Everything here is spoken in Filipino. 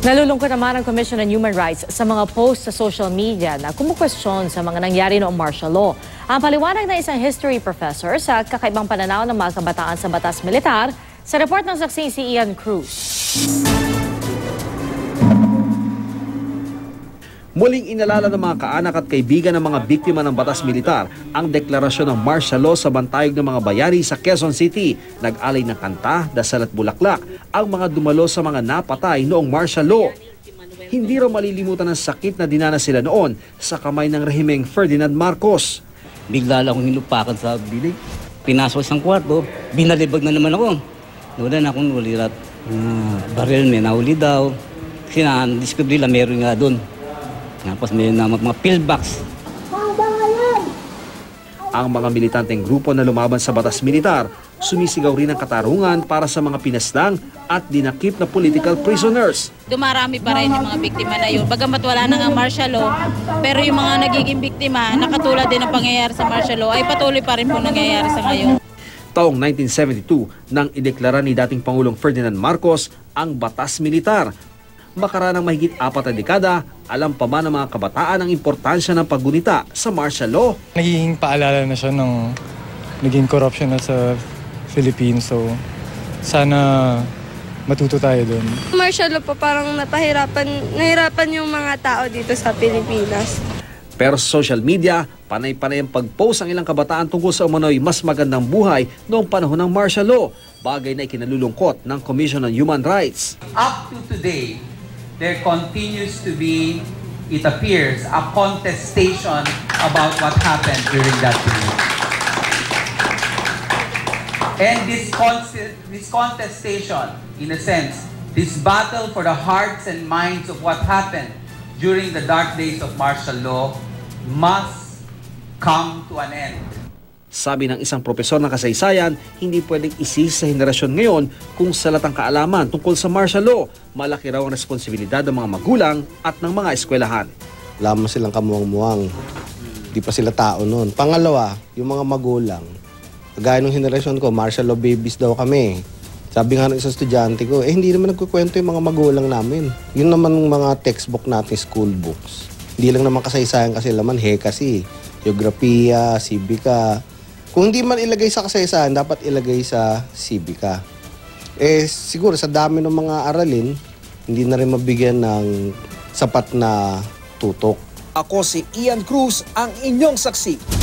Nalulungkot naman ang Commission on Human Rights sa mga posts sa social media na kumukwestiyon sa mga nangyari noong martial law. Ang paliwanag ng isang history professor sa kakaibang pananaw ng mga kabataan sa batas militar sa report ng saksi si Ian Cruz. Muling inalala ng mga kaanak at kaibigan ng mga biktima ng batas militar ang deklarasyon ng martial law sa bantayog ng mga bayani sa Quezon City. Nag-alay ng kanta, dasal at bulaklak ang mga dumalo sa mga napatay noong martial law. Hindi raw malilimutan ang sakit na dinanas sila noon sa kamay ng rehimeng Ferdinand Marcos. Bigla lang akong hinupakan sa bilig. Pinasok sa kwarto, binalibag na naman ako. Wala na akong ulirat. Uh, baril may nahuli daw. Kasi na-discover nila meron nga doon. Tapos may na mga pillbox. Ang mga militanteng grupo na lumaban sa batas militar, sumisigaw rin ng katarungan para sa mga pinaslang at dinakip na political prisoners. dumarami pa rin yung mga biktima na yun. Bagamat wala na nga martial law, pero yung mga nagiging biktima, nakatulad din ng pangyayari sa martial law, ay patuloy pa rin po nangyayari sa ngayon. Taong 1972 nang ideklara ni dating Pangulong Ferdinand Marcos ang batas militar. Makaranang mahigit apat na dekada, alam pa man ng mga kabataan ang importansya ng paggunita sa martial law. Nagiging paalala na siya ng naging corruption na sa Philippines. So, sana matuto tayo doon. Martial law po parang napahirapan, nahirapan yung mga tao dito sa Pilipinas. Pero sa social media, panay-panay ang pag-post ang ilang kabataan tungkol sa umano'y mas magandang buhay noong panahon ng martial law, bagay na ikinalulungkot ng Commission on Human Rights. up to today, there continues to be, it appears, a contestation about what happened during that period. And this, const- this contestation, in a sense, this battle for the hearts and minds of what happened during the dark days of martial law must come to an end. Sabi ng isang propesor ng kasaysayan, hindi pwedeng isis sa henerasyon ngayon kung salatang kaalaman tungkol sa martial law. Malaki raw ang responsibilidad ng mga magulang at ng mga eskwelahan. lamang silang kamuwang-muwang. Di pa sila tao noon. Pangalawa, yung mga magulang. Kagaya ng henerasyon ko, martial law babies daw kami. Sabi nga ng isang estudyante ko, eh hindi naman nagkukwento yung mga magulang namin. Yun naman yung mga textbook natin, school books. Hindi lang naman kasaysayan kasi laman, he kasi. Geografiya, sibika. Kung hindi man ilagay sa kasaysayan, dapat ilagay sa sibika. Eh siguro sa dami ng mga aralin, hindi na rin mabigyan ng sapat na tutok. Ako si Ian Cruz, ang inyong saksi.